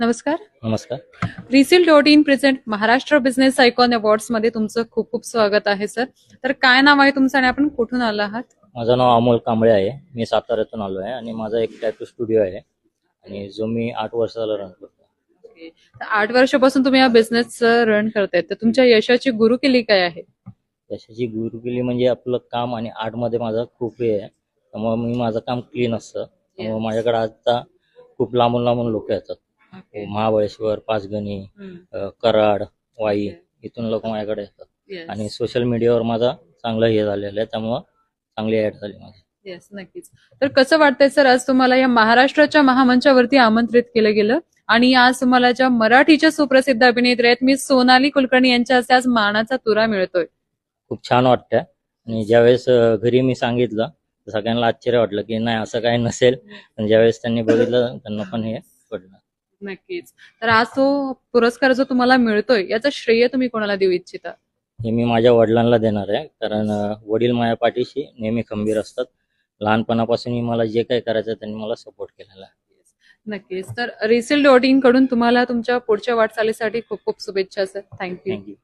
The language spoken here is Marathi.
नमस्कार. नमस्कार. रिसिल dot in present Maharashtra business icon अवॉर्ड्समध्ये तुमचं खूप खूप स्वागत आहे सर तर काय नाव आहे तुमचं आणि आपण कुठून आला आहात? माझं नाव अमोल कांबळे आहे. मी साताऱ्यातून आलो आहे आणि माझा एक टॅटू स्टुडिओ आहे आणि जो मी आठ वर्ष झाला रन करतो तर आठ वर्षापासून तुम्ही या बिझनेस रन करतायत. तर तुमच्या यशाची गुरु केली काय आहे? यशाची गुरुकिल्ली म्हणजे आपलं काम आणि आर्टमध्ये माझा खूप हे आहे. त्यामुळे मी माझं काम क्लीन असतं. त्यामुळे माझ्याकडे आता खूप लांबून लांबून लोक येतात. महाबळेश्वर पाचगणी अ, कराड वाई इथून लोक माझ्याकडे येतात. आणि सोशल मीडियावर माझा चांगलं हे झालेलं आहे त्यामुळं चांगली ऍड झाली माझी. येस नक्कीच. तर कसं वाटतंय सर आज तुम्हाला या महाराष्ट्राच्या महामंचावरती आमंत्रित केलं गेलं आणि आज तुम्हाला ज्या मराठीच्या सुप्रसिद्ध अभिनेत्री आहेत मी सोनाली कुलकर्णी यांच्या हस्ते आज मानाचा तुरा मिळतोय. खूप छान वाटतंय. आणि ज्यावेळेस अ, घरी मी सांगितलं तर सगळ्यांना आश्चर्य वाटलं की नाही असं काही नसेल. पण ज्यावेळेस त्यांनी बघितलं त्यांना पण हे पडलं. नक्कीच. तर आज तो पुरस्कार जो तुम्हाला मिळतोय याचं श्रेय तुम्ही कोणाला देऊ इच्छिता? हे मी माझ्या वडिलांना देणार आहे कारण अ, वडील माझ्या पाठीशी नेहमी खंबीर असतात. लहानपणापासून मला जे काही करायचं आहे त्यांनी मला सपोर्ट केलेला आहे. नक्कीच. तर रिसेल डॉट इनकडून तुम्हाला तुमच्या पुढच्या वाटचालीसाठी खूप खूप शुभेच्छा सर थँक्यू थँक्यू